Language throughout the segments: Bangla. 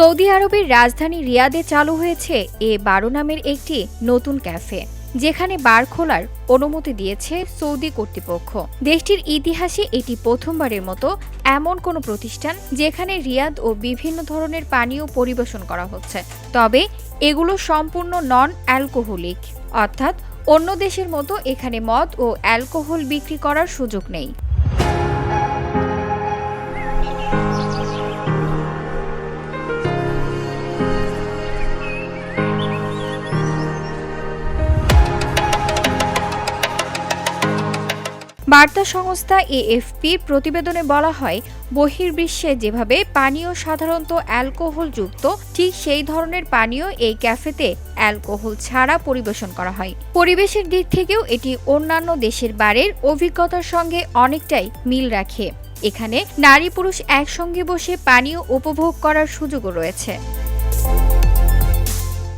সৌদি আরবের রাজধানী রিয়াদে চালু হয়েছে এ বারো নামের একটি নতুন ক্যাফে, যেখানে বার খোলার অনুমতি দিয়েছে সৌদি কর্তৃপক্ষ। দেশটির ইতিহাসে এটি প্রথমবারের মতো এমন কোনো প্রতিষ্ঠান যেখানে রিয়াদ ও বিভিন্ন ধরনের পানীয় পরিবেশন করা হচ্ছে। তবে এগুলো সম্পূর্ণ নন অ্যালকোহলিক অর্থাৎ অন্য দেশের মতো এখানে মদ ও অ্যালকোহল বিক্রি করার সুযোগ নেই। বার্তা সংস্থা এএফপির প্রতিবেদনে বলা হয়, বহির্বিশ্বে যেভাবে পানীয় সাধারণত অ্যালকোহলযুক্ত, ঠিক সেই ধরনের পানীয় এই ক্যাফেতে অ্যালকোহল ছাড়া পরিবেশন করা হয়। পরিবেশের দিক থেকেও এটি অন্যান্য দেশের বারের অভিজ্ঞতার সঙ্গে অনেকটাই মিল রাখে। এখানে নারী পুরুষ একসঙ্গে বসে পানীয় উপভোগ করার সুযোগও রয়েছে।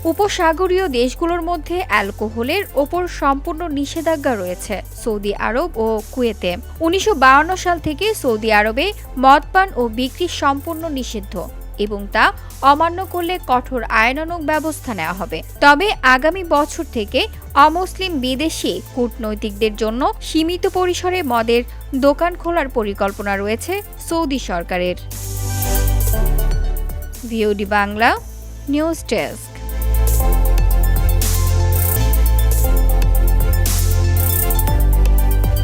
উপসাগরীয় দেশগুলোর মধ্যে অ্যালকোহলের ওপর সম্পূর্ণ নিষেধাজ্ঞা রয়েছে সৌদি আরব ও কুয়েতে। উনিশশো সাল থেকে সৌদি আরবে মদপান ও বিক্রি সম্পূর্ণ নিষিদ্ধ এবং তা অমান্য করলে কঠোর আইনানুগ ব্যবস্থা নেওয়া হবে। তবে আগামী বছর থেকে অমুসলিম বিদেশি কূটনৈতিকদের জন্য সীমিত পরিসরে মদের দোকান খোলার পরিকল্পনা রয়েছে সৌদি সরকারের। VOD Bangla, news desk.